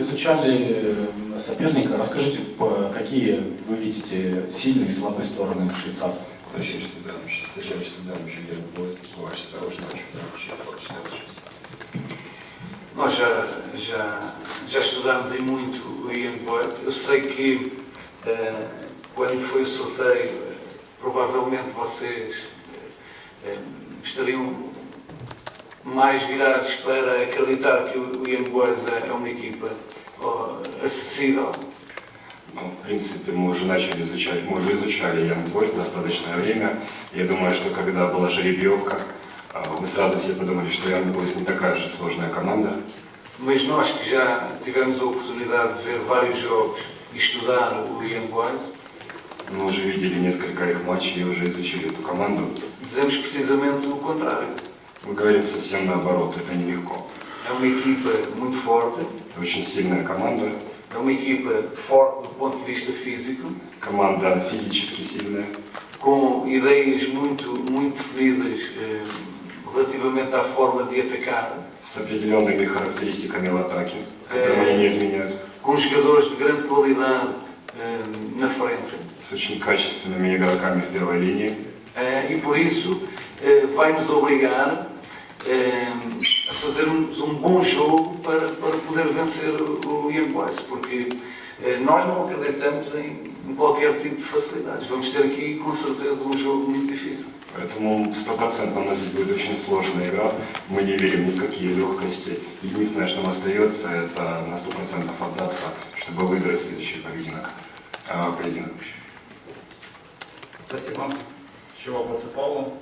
изучали э, соперника. Расскажите, какие вы видите сильные и слабые стороны швейцарцев? Że dam się, zdarzało się, dam się jeden głos, właśnie stało się na się forte Nós já, já, já estudámos em muito o Ian Boys. Eu sei que eh, quando foi o sorteio, eh, provavelmente vocês eh, eh, estariam mais virados para acreditar que o Boys é uma equipa acessível. Ну, в принципе, мы уже начали изучать, мы уже изучали Ян Бойс достаточное время. Я думаю, что когда была жеребьевка, вы сразу все подумали, что Ян Бойс не такая же сложная команда. Mas nós que já tivemos a oportunidade de ver vários jogos e estudar o Ian Boys, Мы уже видели несколько их матчей и уже изучили эту команду. dizemos precisamente o contrário. Мы говорим совсем наоборот, это нелегко. É uma equipa muito forte, Это очень сильная команда, é uma equipa forte do ponto de vista físico, команда физически сильная, com ideias muito, muito definidas eh, relativamente à forma de atacar, с определенными характеристиками в атаке, которые они не изменяют, com jogadores de grande qualidade eh, na frente. с очень качественными игроками в первой линии. Eh, e por isso eh, vai nos obrigar eh, a fazermos um bom jogo para, para poder vencer o, Boys, porque eh, nós não acreditamos em, em qualquer tipo de facilidades. Vamos ter aqui com certeza um jogo muito difícil. Поэтому стопроцентно у нас будет очень сложная игра. Мы не верим ни в какие легкости. Единственное, что нам остается, это на сто процентов отдаться, чтобы выиграть следующий поединок. А, поединок. Спасибо. Ще вопросы Павлу?